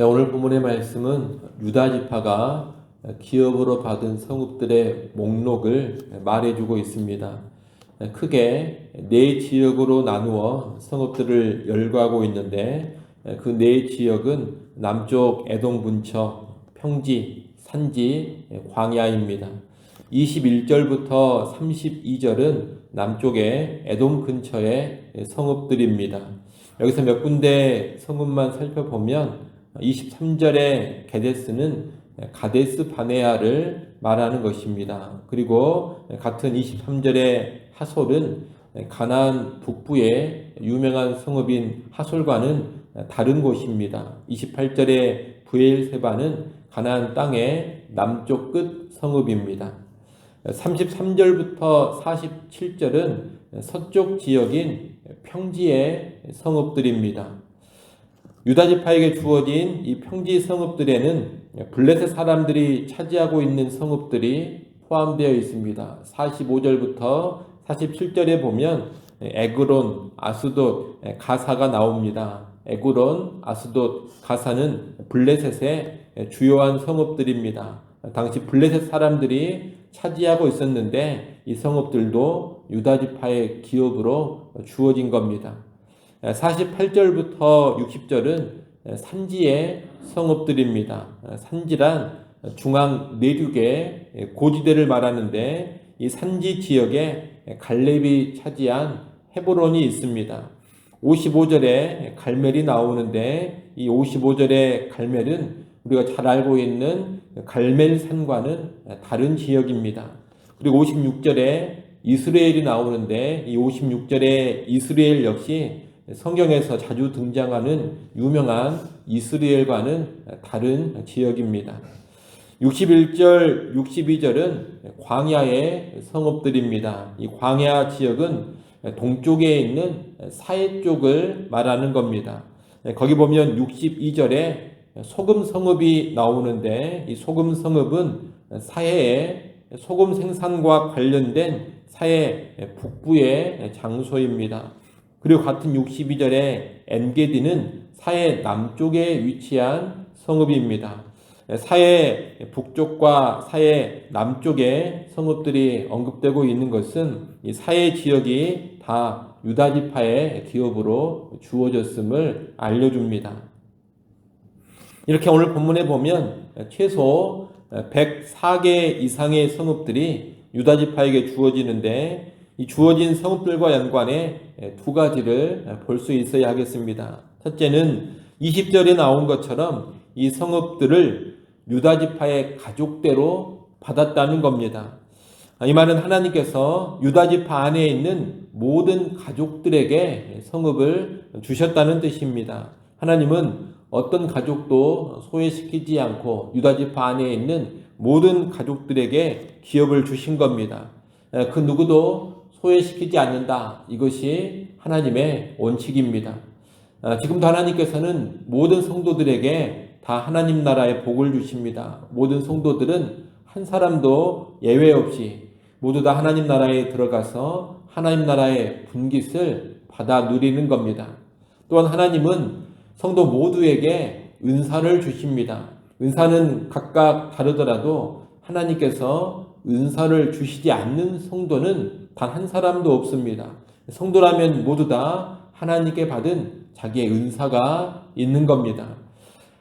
네, 오늘 본문의 말씀은 유다 지파가 기업으로 받은 성읍들의 목록을 말해주고 있습니다. 크게 네 지역으로 나누어 성읍들을 열거하고 있는데 그 네 지역은 남쪽 에돔 근처 평지, 산지, 광야입니다. 21절부터 32절은 남쪽의 에돔 근처의 성읍들입니다. 여기서 몇 군데 성읍만 살펴보면 23절의 게데스는 가데스 바네아를 말하는 것입니다. 그리고 같은 23절의 하솔은 가나안 북부의 유명한 성읍인 하솔과는 다른 곳입니다. 28절의 부엘세바는 가나안 땅의 남쪽 끝 성읍입니다. 33절부터 47절은 서쪽 지역인 평지의 성읍들입니다. 유다 지파에게 주어진 이 평지 성읍들에는 블레셋 사람들이 차지하고 있는 성읍들이 포함되어 있습니다. 45절부터 47절에 보면 에그론, 아스돗, 가사가 나옵니다. 에그론, 아스돗, 가사는 블레셋의 주요한 성읍들입니다. 당시 블레셋 사람들이 차지하고 있었는데 이 성읍들도 유다 지파의 기업으로 주어진 겁니다. 48절부터 60절은 산지의 성읍들입니다. 산지란 중앙 내륙의 고지대를 말하는데 이 산지 지역에 갈렙이 차지한 헤브론이 있습니다. 55절에 갈멜이 나오는데 이 55절의 갈멜은 우리가 잘 알고 있는 갈멜산과는 다른 지역입니다. 그리고 56절에 이스라엘이 나오는데 이 56절에 이스라엘 역시 성경에서 자주 등장하는 유명한 이스라엘과는 다른 지역입니다. 61절, 62절은 광야의 성읍들입니다. 이 광야 지역은 동쪽에 있는 사해 쪽을 말하는 겁니다. 거기 보면 62절에 소금 성읍이 나오는데 이 소금 성읍은 사해의 소금 생산과 관련된 사해 북부의 장소입니다. 그리고 같은 62절에 엔게디는 사해 남쪽에 위치한 성읍입니다. 사해 북쪽과 사해 남쪽에 성읍들이 언급되고 있는 것은 이 사해 지역이 다 유다 지파의 기업으로 주어졌음을 알려줍니다. 이렇게 오늘 본문에 보면 최소 104개 이상의 성읍들이 유다 지파에게 주어지는데 이 주어진 성읍들과 연관해 두 가지를 볼 수 있어야 하겠습니다. 첫째는 20절에 나온 것처럼 이 성읍들을 유다 지파의 가족대로 받았다는 겁니다. 이 말은 하나님께서 유다 지파 안에 있는 모든 가족들에게 성읍을 주셨다는 뜻입니다. 하나님은 어떤 가족도 소외시키지 않고 유다 지파 안에 있는 모든 가족들에게 기업을 주신 겁니다. 그 누구도 소외시키지 않는다. 이것이 하나님의 원칙입니다. 아, 지금도 하나님께서는 모든 성도들에게 다 하나님 나라의 복을 주십니다. 모든 성도들은 한 사람도 예외 없이 모두 다 하나님 나라에 들어가서 하나님 나라의 분깃을 받아 누리는 겁니다. 또한 하나님은 성도 모두에게 은사를 주십니다. 은사는 각각 다르더라도 하나님께서 은사를 주시지 않는 성도는 단 한 사람도 없습니다. 성도라면 모두 다 하나님께 받은 자기의 은사가 있는 겁니다.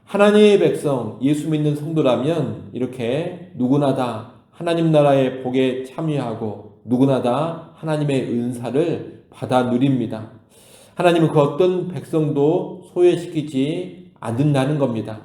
하나님의 백성, 예수 믿는 성도라면 이렇게 누구나 다 하나님 나라의 복에 참여하고 누구나 다 하나님의 은사를 받아 누립니다. 하나님은 그 어떤 백성도 소외시키지 않는다는 겁니다.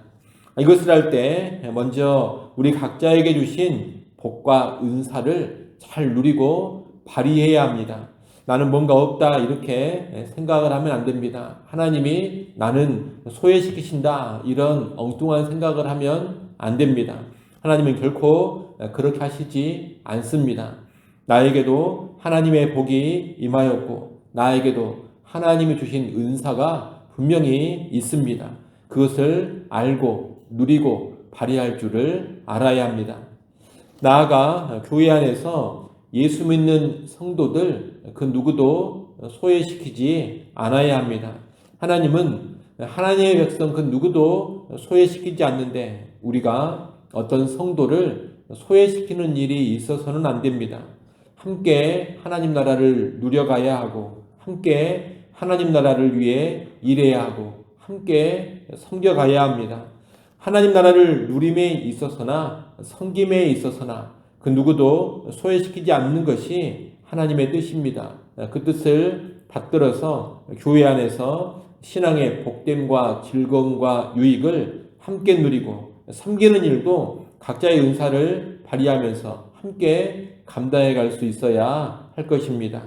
이것을 할 때 먼저 우리 각자에게 주신 복과 은사를 잘 누리고 발휘해야 합니다. 나는 뭔가 없다 이렇게 생각을 하면 안 됩니다. 하나님이 나는 소외시키신다 이런 엉뚱한 생각을 하면 안 됩니다. 하나님은 결코 그렇게 하시지 않습니다. 나에게도 하나님의 복이 임하였고 나에게도 하나님이 주신 은사가 분명히 있습니다. 그것을 알고 누리고 발휘할 줄을 알아야 합니다. 나아가 교회 안에서 예수 믿는 성도들 그 누구도 소외시키지 않아야 합니다. 하나님은 하나님의 백성 그 누구도 소외시키지 않는데 우리가 어떤 성도를 소외시키는 일이 있어서는 안 됩니다. 함께 하나님 나라를 누려가야 하고 함께 하나님 나라를 위해 일해야 하고 함께 섬겨가야 합니다. 하나님 나라를 누림에 있어서나 섬김에 있어서나 그 누구도 소외시키지 않는 것이 하나님의 뜻입니다. 그 뜻을 받들어서 교회 안에서 신앙의 복됨과 즐거움과 유익을 함께 누리고 섬기는 일도 각자의 은사를 발휘하면서 함께 감당해 갈 수 있어야 할 것입니다.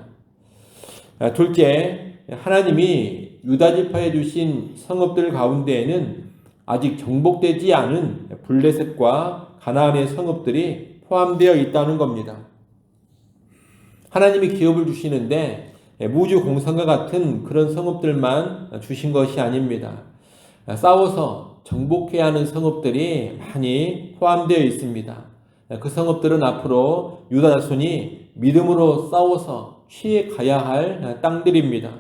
아, 둘째, 하나님이 유다 지파에 주신 성읍들 가운데에는 아직 정복되지 않은 블레셋과 가나안의 성읍들이 포함되어 있다는 겁니다. 하나님이 기업을 주시는데 무주 공성과 같은 그런 성읍들만 주신 것이 아닙니다. 싸워서 정복해야 하는 성읍들이 많이 포함되어 있습니다. 그 성읍들은 앞으로 유다 자손이 믿음으로 싸워서 취해 가야 할 땅들입니다.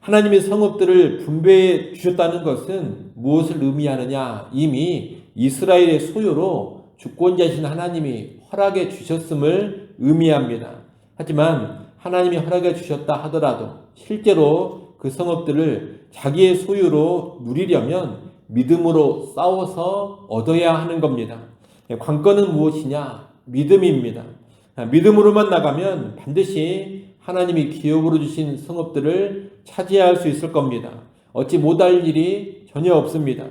하나님이 성읍들을 분배해 주셨다는 것은 무엇을 의미하느냐? 이미 이스라엘의 소유로 주권자신 하나님이 허락해 주셨음을 의미합니다. 하지만 하나님이 허락해 주셨다 하더라도 실제로 그 성읍들을 자기의 소유로 누리려면 믿음으로 싸워서 얻어야 하는 겁니다. 관건은 무엇이냐? 믿음입니다. 믿음으로만 나가면 반드시 하나님이 기업으로 주신 성읍들을 차지할 수 있을 겁니다. 어찌 못할 일이 전혀 없습니다.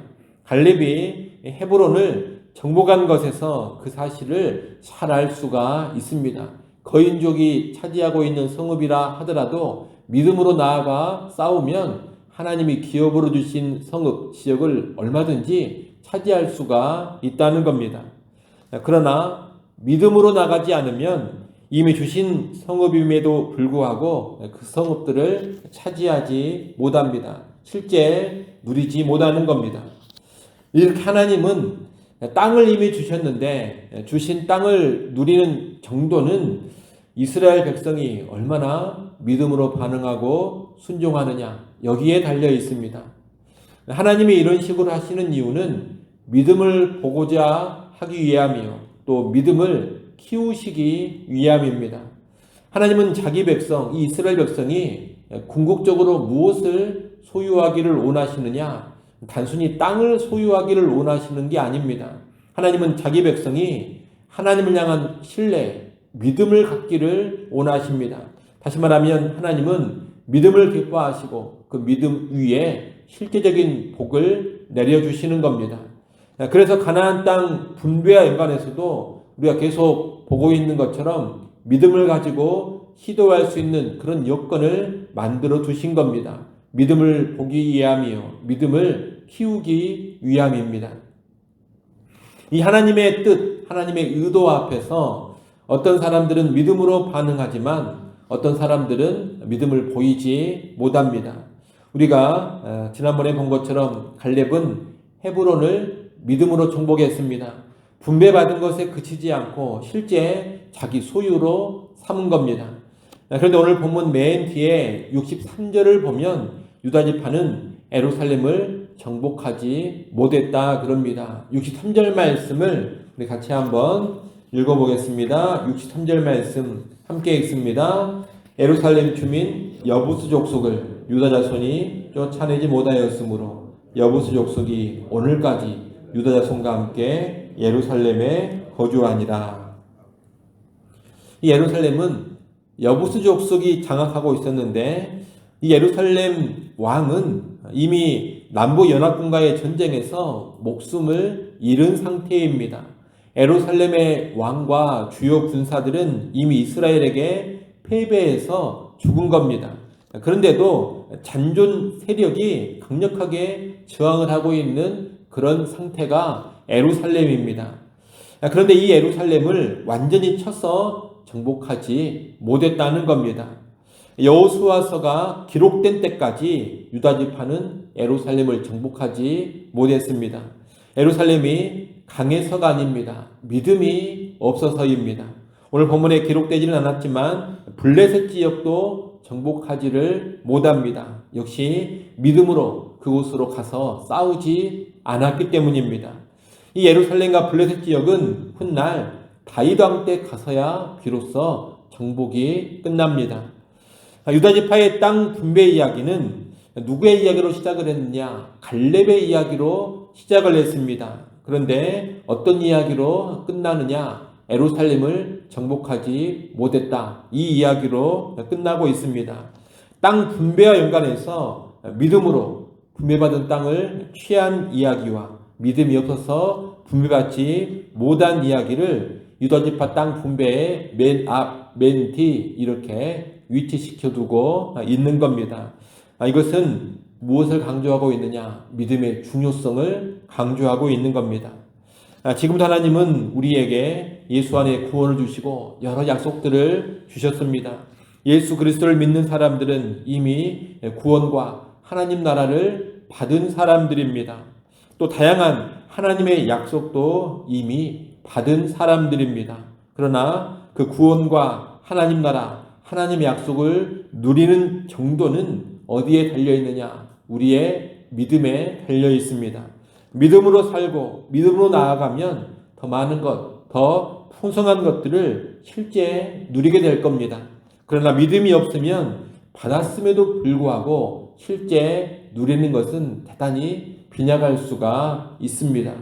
갈렙이 헤브론을 정복한 것에서 그 사실을 잘 알 수가 있습니다. 거인족이 차지하고 있는 성읍이라 하더라도 믿음으로 나아가 싸우면 하나님이 기업으로 주신 성읍, 지역을 얼마든지 차지할 수가 있다는 겁니다. 그러나 믿음으로 나가지 않으면 이미 주신 성읍임에도 불구하고 그 성읍들을 차지하지 못합니다. 실제 누리지 못하는 겁니다. 이렇게 하나님은 땅을 이미 주셨는데 주신 땅을 누리는 정도는 이스라엘 백성이 얼마나 믿음으로 반응하고 순종하느냐 여기에 달려 있습니다. 하나님이 이런 식으로 하시는 이유는 믿음을 보고자 하기 위함이요 또 믿음을 키우시기 위함입니다. 하나님은 자기 백성, 이 이스라엘 백성이 궁극적으로 무엇을 소유하기를 원하시느냐? 단순히 땅을 소유하기를 원하시는 게 아닙니다. 하나님은 자기 백성이 하나님을 향한 신뢰, 믿음을 갖기를 원하십니다. 다시 말하면 하나님은 믿음을 기뻐하시고 그 믿음 위에 실제적인 복을 내려주시는 겁니다. 그래서 가나안 땅 분배와 연관해서도 우리가 계속 보고 있는 것처럼 믿음을 가지고 시도할 수 있는 그런 여건을 만들어 두신 겁니다. 믿음을 보기 위함이요. 믿음을 키우기 위함입니다. 이 하나님의 뜻, 하나님의 의도 앞에서 어떤 사람들은 믿음으로 반응하지만 어떤 사람들은 믿음을 보이지 못합니다. 우리가 어, 지난번에 본 것처럼 갈렙은 헤브론을 믿음으로 정복했습니다. 분배받은 것에 그치지 않고 실제 자기 소유로 삼은 겁니다. 그런데 오늘 본문 맨 뒤에 63절을 보면 유다 지파는 에루살렘을 정복하지 못했다 그럽니다. 63절 말씀을 우리 같이 한번 읽어보겠습니다. 63절 말씀 함께 읽습니다. 에루살렘 주민 여부스 족속을 유다 자손이 쫓아내지 못하였으므로 여부스 족속이 오늘까지 유다 자손과 함께 예루살렘에 거주하니라. 이 예루살렘은 여부스 족속이 장악하고 있었는데 이 예루살렘 왕은 이미 남부 연합군과의 전쟁에서 목숨을 잃은 상태입니다. 에루살렘의 왕과 주요 군사들은 이미 이스라엘에게 패배해서 죽은 겁니다. 그런데도 잔존 세력이 강력하게 저항을 하고 있는 그런 상태가 에루살렘입니다. 그런데 이 에루살렘을 완전히 쳐서 정복하지 못했다는 겁니다. 여호수아서가 기록된 때까지 유다 지파는 에루살렘을 정복하지 못했습니다. 에루살렘이 강해서가 아닙니다. 믿음이 없어서입니다. 오늘 본문에 기록되지는 않았지만 블레셋 지역도 정복하지를 못합니다. 역시 믿음으로 그곳으로 가서 싸우지 않았기 때문입니다. 이 예루살렘과 블레셋 지역은 훗날 왕때 가서야 비로소 정복이 끝납니다. 유다 지파의 땅 분배 이야기는 누구의 이야기로 시작을 했느냐? 갈렙의 이야기로 시작을 했습니다. 그런데 어떤 이야기로 끝나느냐? 에루살렘을 정복하지 못했다. 이 이야기로 끝나고 있습니다. 땅 분배와 연관해서 믿음으로 분배받은 땅을 취한 이야기와 믿음이 없어서 분배받지 못한 이야기를 유다지파 땅 분배의 맨 앞, 맨 뒤 이렇게 위치시켜 두고 있는 겁니다. 아, 이것은 무엇을 강조하고 있느냐? 믿음의 중요성을 강조하고 있는 겁니다. 아, 지금도 하나님은 우리에게 예수 안에 구원을 주시고 여러 약속들을 주셨습니다. 예수 그리스도를 믿는 사람들은 이미 구원과 하나님 나라를 받은 사람들입니다. 또 다양한 하나님의 약속도 이미 받은 사람들입니다. 그러나 그 구원과 하나님 나라, 하나님의 약속을 누리는 정도는 어디에 달려 있느냐? 우리의 믿음에 달려 있습니다. 믿음으로 살고 믿음으로 나아가면 더 많은 것, 더 풍성한 것들을 실제 누리게 될 겁니다. 그러나 믿음이 없으면 받았음에도 불구하고 실제 누리는 것은 대단히 빈약할 수가 있습니다.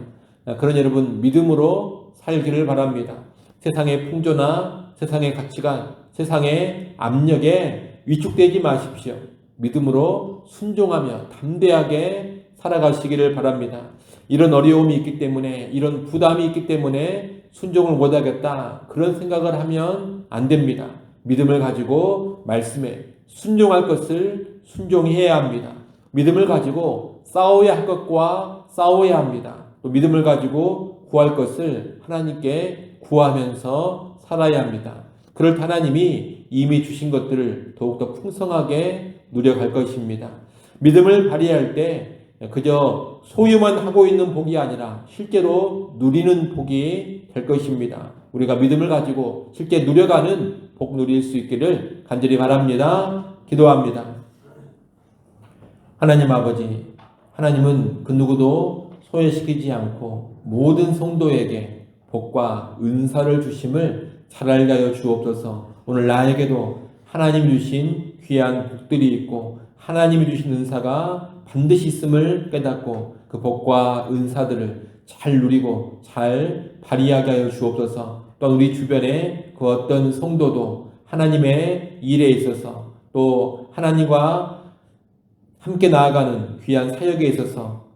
그런 여러분 믿음으로 살기를 바랍니다. 세상의 풍조나 세상의 가치관, 세상의 압력에 위축되지 마십시오. 믿음으로 순종하며 담대하게 살아가시기를 바랍니다. 이런 어려움이 있기 때문에, 이런 부담이 있기 때문에 순종을 못하겠다. 그런 생각을 하면 안 됩니다. 믿음을 가지고 말씀에 순종할 것을 순종해야 합니다. 믿음을 가지고 싸워야 할 것과 싸워야 합니다. 또 믿음을 가지고 구할 것을 하나님께 구하면서 살아야 합니다. 그럴 때 하나님이 이미 주신 것들을 더욱더 풍성하게 누려갈 것입니다. 믿음을 발휘할 때 그저 소유만 하고 있는 복이 아니라 실제로 누리는 복이 될 것입니다. 우리가 믿음을 가지고 실제 누려가는 복 누릴 수 있기를 간절히 바랍니다. 기도합니다. 하나님 아버지, 하나님은 그 누구도 소외시키지 않고 모든 성도에게 복과 은사를 주심을 잘 하여 주옵소서. 오늘 나에게도 하나님 주신 귀한 복들이 있고 하나님이 주신 은사가 반드시 있음을 깨닫고 그 복과 은사들을 잘 누리고 잘 발휘하게 하여 주옵소서. 또 우리 주변에 그 어떤 성도도 하나님의 일에 있어서 또 하나님과 함께 나아가는 귀한 사역에 있어서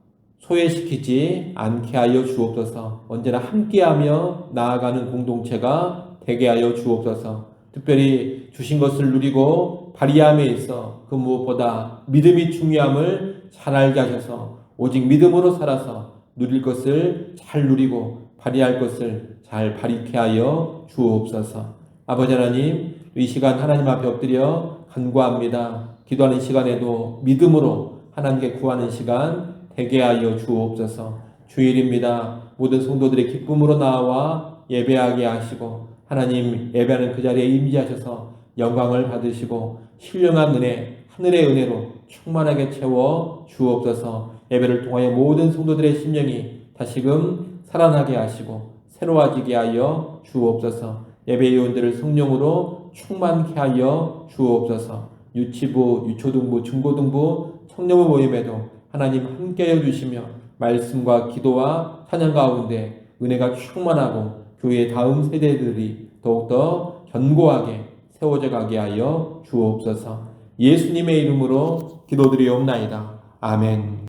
소외시키지 않게 하여 주옵소서. 언제나 함께하며 나아가는 공동체가 되게 하여 주옵소서. 특별히 주신 것을 누리고 발휘함에 있어 그 무엇보다 믿음이 중요함을 잘 알게 하셔서 오직 믿음으로 살아서 누릴 것을 잘 누리고 발휘할 것을 잘 발휘케 하여 주옵소서. 아버지 하나님, 이 시간 하나님 앞에 엎드려 간구합니다. 기도하는 시간에도 믿음으로 하나님께 구하는 시간 되게 하여 주옵소서. 주일입니다. 모든 성도들의 기쁨으로 나와 예배하게 하시고 하나님 예배하는 그 자리에 임재하셔서 영광을 받으시고 신령한 은혜, 하늘의 은혜로 충만하게 채워 주옵소서 예배를 통하여 모든 성도들의 심령이 다시금 살아나게 하시고 새로워지게 하여 주옵소서 예배 요원들을 성령으로 충만케 하여 주옵소서 유치부, 유초등부, 중고등부, 청년부 모임에도 하나님 함께하여 주시며 말씀과 기도와 찬양 가운데 은혜가 충만하고 교회의 다음 세대들이 더욱더 견고하게 세워져 가게 하여 주옵소서. 예수님의 이름으로 기도드리옵나이다. 아멘.